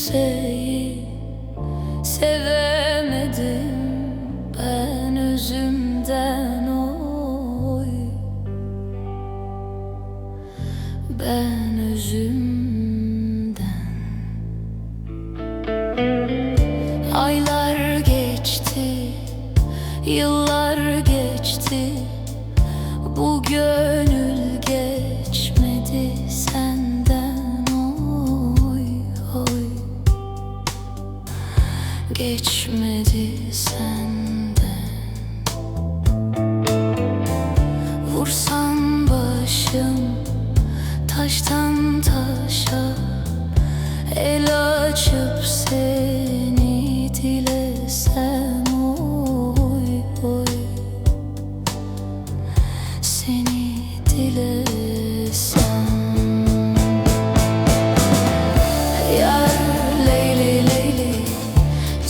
kimseyi sevemedim. Ben özümden oy. Ben özümden. Aylar geçti yıllar geçti. Bu gönül Geçmedi senden. Vursan başım taştan taşa El açıp seni dilesem oy oy. Seni dilesem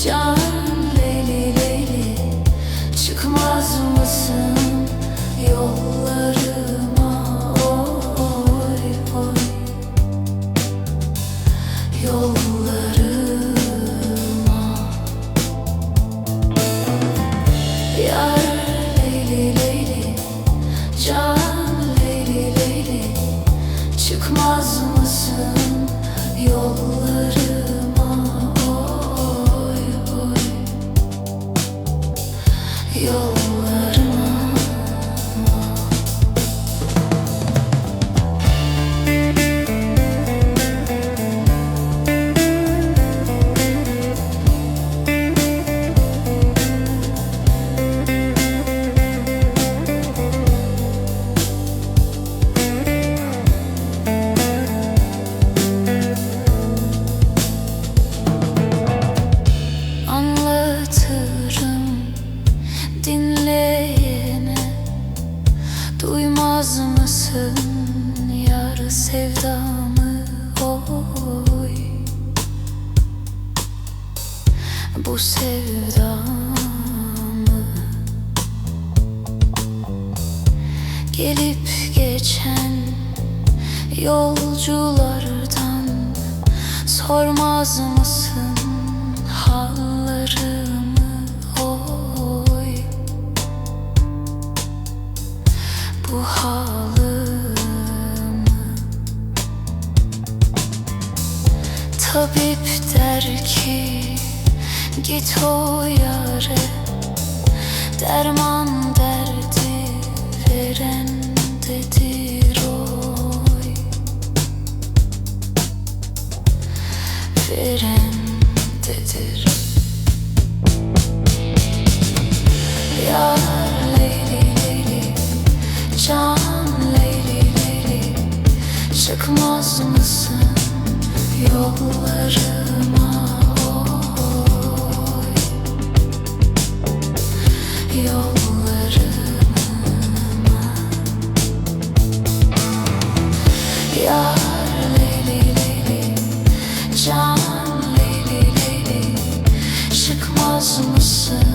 Can Anlatırım dinleyene. Duymaz mısın yar sevdamı? Oy. Bu sevdamı. Gelip geçen yolculardan Sormaz mısın Tabip der ki git o yare Derman derdi veren dedir oy. Verendedir Yar Leyli Leyli Can Leyli Leyli Çıkmaz mısın yollarıma oy. Yollarıma Yar Leyli Leyli Can Leyli Leyli Çıkmaz mısın